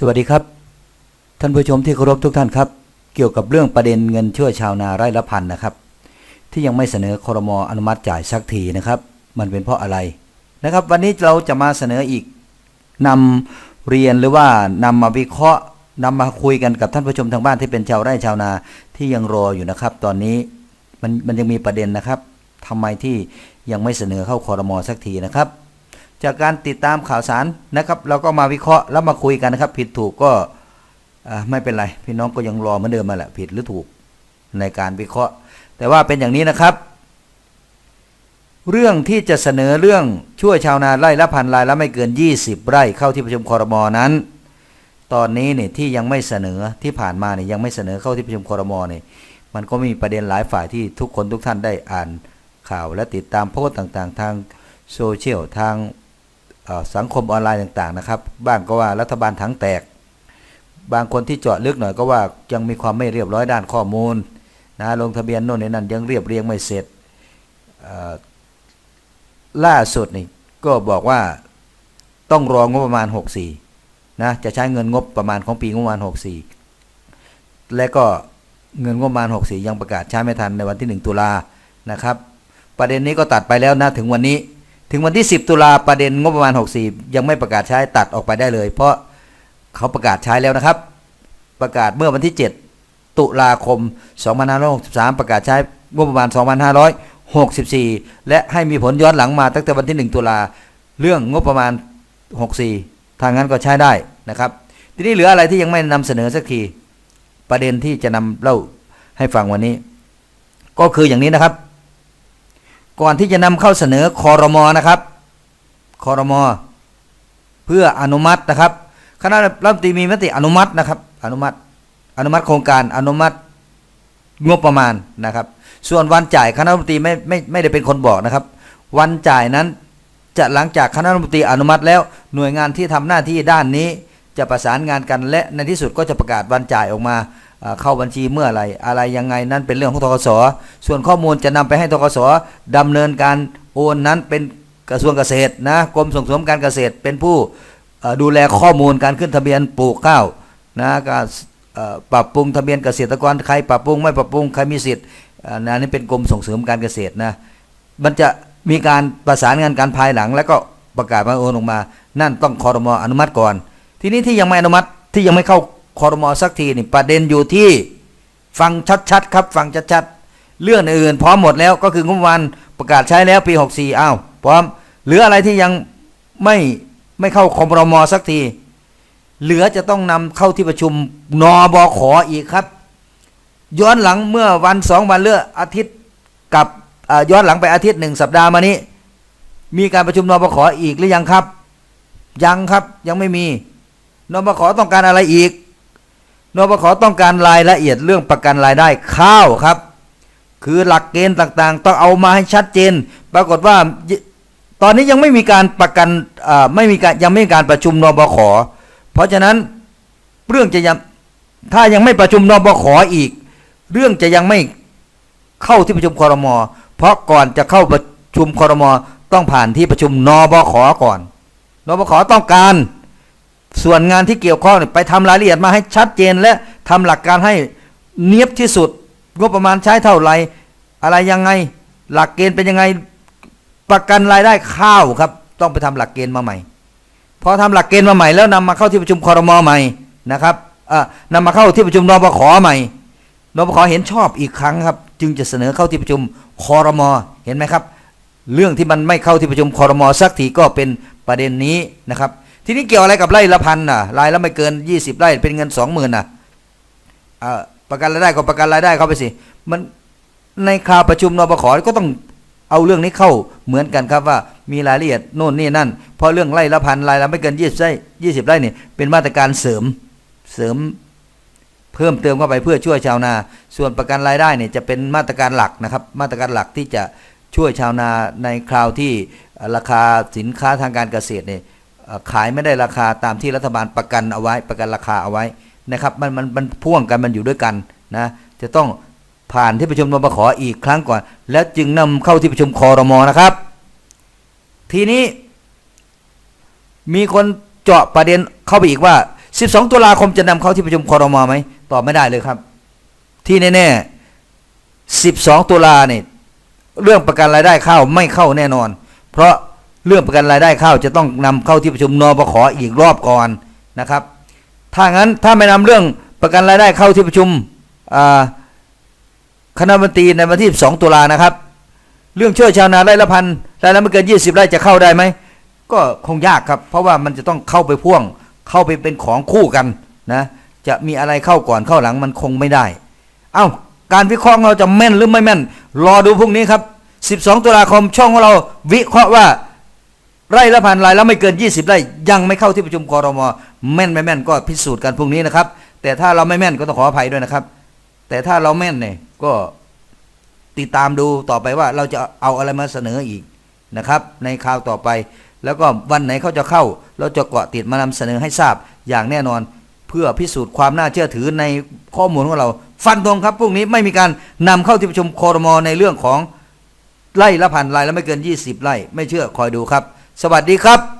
สวัสดีครับ ท่านผู้ชมที่เคารพทุกท่านครับ เกี่ยวกับเรื่องประเด็นเงินช่วยชาวนาไร่ละพันนะครับ ที่ยังไม่เสนอคอรมออนุมัติจ่ายสักทีนะครับ มันเป็นเพราะอะไรนะครับ วันนี้เราจะมาเสนออีกนำเรียนหรือว่านำมาวิเคราะห์นำมาคุยกันกับท่านผู้ชมทางบ้านที่เป็นชาวไร่ชาวนาที่ยังรออยู่นะครับ ตอนนี้มันมันยังมีประเด็นนะครับทำไมที่ยังไม่เสนอเข้าคอรมอสักทีนะครับ จากการติดตามข่าวสารนะครับ เราก็มาวิเคราะห์แล้วมาคุยกันนะครับ ผิดถูกก็ไม่เป็นไร พี่น้องก็ยังรอเหมือนเดิมมาแหละผิดหรือถูกในการวิเคราะห์ แต่ว่าเป็นอย่างนี้นะครับ เรื่องที่จะเสนอเรื่องช่วยชาวนาไร่ละพันรายละไม่เกิน 20 ไร่เข้าที่ประชุมคอรมอนั้น ตอนนี้เนี่ยที่ยังไม่เสนอที่ผ่านมาเนี่ยยังไม่เสนอเข้าที่ประชุมคอรมอเนี่ยมันก็มีประเด็นหลายฝ่ายที่ทุกคนทุกท่านได้อ่านข่าวและติดตามโพสต์ต่างๆ ทางโซเชียลทาง สังคมออนไลน์ต่างๆนะครับ บ้างก็ว่ารัฐบาลทั้งแตก บางคนที่เจาะลึกหน่อยก็ว่ายังมีความไม่เรียบร้อยด้านข้อมูลนะลงทะเบียนโน่นนี่นั่นยังเรียบเรียงไม่เสร็จล่าสุดนี่ก็บอกว่าต้องรองบประมาณ 64นะจะใช้เงินงบประมาณของปีงบประมาณ 64 และก็เงินงบประมาณ 64 ยังประกาศใช้ไม่ทันในวันที่ 1 ตุลานะครับ ประเด็นนี้ก็ตัดไปแล้วนะถึงวันนี้ ถึงวันที่ 10 ตุลาประเด็นงบประมาณ 64 ยังไม่ประกาศใช้ตัดออกไปได้เลย เพราะเขาประกาศใช้แล้วนะครับ ประกาศเมื่อวันที่ 7 ตุลาคม 2563 ประกาศใช้งบประมาณ 2564 และให้มีผลย้อนหลังมาตั้งแต่วันที่ 1 ตุลาเรื่องงบประมาณ 64 ทางนั้นก็ใช้ได้นะครับ ทีนี้เหลืออะไรที่ยังไม่นำเสนอสักทีประเด็นที่จะนำเล่าให้ฟังวันนี้ ก็คืออย่างนี้นะครับ ก่อนที่จะนำเข้าเสนอคอรมอนะครับคอรมอเพื่ออนุมัตินะครับคณะรัฐมนตรีมีมติอนุมัตินะครับ อนุมัติ อนุมัติโครงการอนุมัติงบประมาณนะครับ ส่วนวันจ่ายคณะรัฐมนตรีไม่ไม่ไม่ได้เป็นคนบอกนะครับ วันจ่ายนั้นจะหลังจากคณะรัฐมนตรีอนุมัติแล้วหน่วยงานที่ทำหน้าที่ด้านนี้จะประสานงานกันและในที่สุดก็จะประกาศวันจ่ายออกมา เข้าบัญชีเมื่อไหรอะไรยังไงนั้นเป็นเรื่องของทกสส่วนข้อมูลจะนำไปให้ทกสดำเนินการโอนนั้นเป็นกระทรวงเกษตรนะกรมส่งเสริมการเกษตรเป็นผู้ดูแลข้อมูลการขึ้นทะเบียนปลูกข้าวนะการปรับปรุงทะเบียนเกษตรกรใครปรับปรุงไม่ปรับปรุงใครมีสิทธิ์อันนี่เป็นกรมส่งเสริมการเกษตรนะมันจะมีการประสานงานการภายหลัง แล้วก็ประกาศมาโอนออกมา นั่นต้องคอรมออนุมัติก่อน ทีนี้ที่ยังไม่อนุมัติที่ยังไม่เข้า คอรมอสักทีนี่ประเด็นอยู่ที่ฟังชัดๆครับ ฟังชัดๆเรื่องอื่นพร้อมหมดแล้วก็คืองบประมาณประกาศใช้แล้วปี 64อ้าวพร้อมเหลืออะไรที่ยังไม่ไม่เข้าคอรมอสักที เหลือจะต้องนำเข้าที่ประชุมนบขอีกครับ ย้อนหลังเมื่อวันสองวันเลือกอาทิตย์กับย้อนหลังไปอาทิตย์หนึ่งสัปดาห์มานี้ มีการประชุมนบขอีกหรือยังครับ ยังครับยังไม่มีนบขต้องการอะไรอีก นบขต้องการรายละเอียดเรื่องประกันรายได้ข้าวครับ คือหลักเกณฑ์ต่างๆ ต้องเอามาให้ชัดเจน ปรากฏว่าตอนนี้ยังไม่มีการประกันไม่มีการยังไม่มีการประชุมนบขเพราะฉะนั้นเรื่องจะยังถ้ายังไม่ประชุมนบขอีก เรื่องจะยังไม่เข้าที่ประชุมคอรมอเพราะก่อนจะเข้าประชุมคอรมอต้องผ่านที่ประชุมนบขก่อนนบขต้องการ ส่วนงานที่เกี่ยวข้องเนี่ยไปทำรายละเอียดมาให้ชัดเจน และทำหลักการให้เนียบที่สุดงบประมาณใช้เท่าไหร่อะไรยังไงหลักเกณฑ์เป็นยังไงประกันรายได้ข้าวครับ ต้องไปทำหลักเกณฑ์มาใหม่พอทำหลักเกณฑ์มาใหม่แล้วนำมาเข้าที่ประชุมคอรมอใหม่นะครับเอ่อนำมาเข้าที่ประชุมนบขใหม่นบขเห็นชอบอีกครั้งครับ จึงจะเสนอเข้าที่ประชุมคอรมอเห็นไหมครับ เรื่องที่มันไม่เข้าที่ประชุมคอรมอสักทีก็เป็นประเด็นนี้นะครับ ทีนี้เกี่ยวอะไรกับไร่ละพันน่ะรายละไม่เกิน 20ไร่เป็นเงิน20,000น่ะเอ่อประกันรายได้ก็ประกันรายได้เข้าไปสิมันในคราวประชุมนบขก็ต้องเอาเรื่องนี้เข้าเหมือนกันครับว่ามีรายละเอียดโน่นนี่นั่นเพราะเรื่องไร่ละพันรายละไม่เกิน20ไร่20ไร่นี่เป็นมาตรการเสริมเสริมเพิ่มเติมเข้าไปเพื่อช่วยชาวนา ส่วนประกันรายได้เนี่ยจะเป็นมาตรการหลักนะครับ มาตรการหลักที่จะช่วยชาวนาในคราวที่ราคาสินค้าทางการเกษตรเนี่ย ขายไม่ได้ราคาตามที่รัฐบาลประกันเอาไว้ประกันราคาเอาไว้นะครับมันมันมันพ่วงกันมันอยู่ด้วยกันนะจะต้องผ่านที่ประชุมนบขออีกครั้งก่อน แล้วจึงนำเข้าที่ประชุมคอรมอนะครับ ทีนี้ มีคนเจาะประเด็นเข้าไปอีกว่า 12 ตุลาคมจะนำเข้าที่ประชุมคอรมอไหมตอบไม่ได้เลยครับ ที่แน่ๆ12 ตุลาเนี่ยเรื่องประกันรายได้ข้าวไม่เข้าแน่นอน เพราะ เรื่องประกันรายได้ข้าวจะต้องนำเข้าที่ประชุมนปขออีกรอบก่อนนะครับ ถ้างั้นถ้าไม่นำเรื่องประกันรายได้เข้าที่ประชุมคณะมนตรีในวันที่ 2 ตุลานะครับ เรื่องช่วยชาวนาไร่ละพันไร่ละไม่เกิน 20 ไร่จะเข้าได้ไหม ก็คงยากครับ เพราะว่ามันจะต้องเข้าไปพ่วง เข้าไปเป็นของคู่กันนะจะมีอะไรเข้าก่อนเข้าหลังมันคงไม่ได้ เอ้าการวิเคราะห์เราจะแม่นหรือไม่แม่น รอดูพรุ่งนี้ครับ 12 ตุลาคมช่องของเราวิเคราะห์ว่า ไร่ละพันรายแล้วไม่เกิน 20 ไร่ยังไม่เข้าที่ประชุมคอรมอแม่นไม่แม่นก็พิสูจน์กันพรุ่งนี้นะครับ แต่ถ้าเราไม่แม่นก็ต้องขออภัยด้วยนะครับ แต่ถ้าเราแม่นเนี่ยก็ติดตามดูต่อไปว่าเราจะเอาอะไรมาเสนออีกนะครับ ในคราวต่อไป แล้วก็วันไหนเขาจะเข้า เราจะเกาะติดมานำเสนอให้ทราบอย่างแน่นอน เพื่อพิสูจน์ความน่าเชื่อถือในข้อมูลของเรา ฟันธงครับพรุ่งนี้ไม่มีการนำเข้าที่ประชุมคอรมอในเรื่องของไร่ละพันรายละไม่เกิน 20 ไร่ไม่เชื่อคอยดูครับ สวัสดีครับ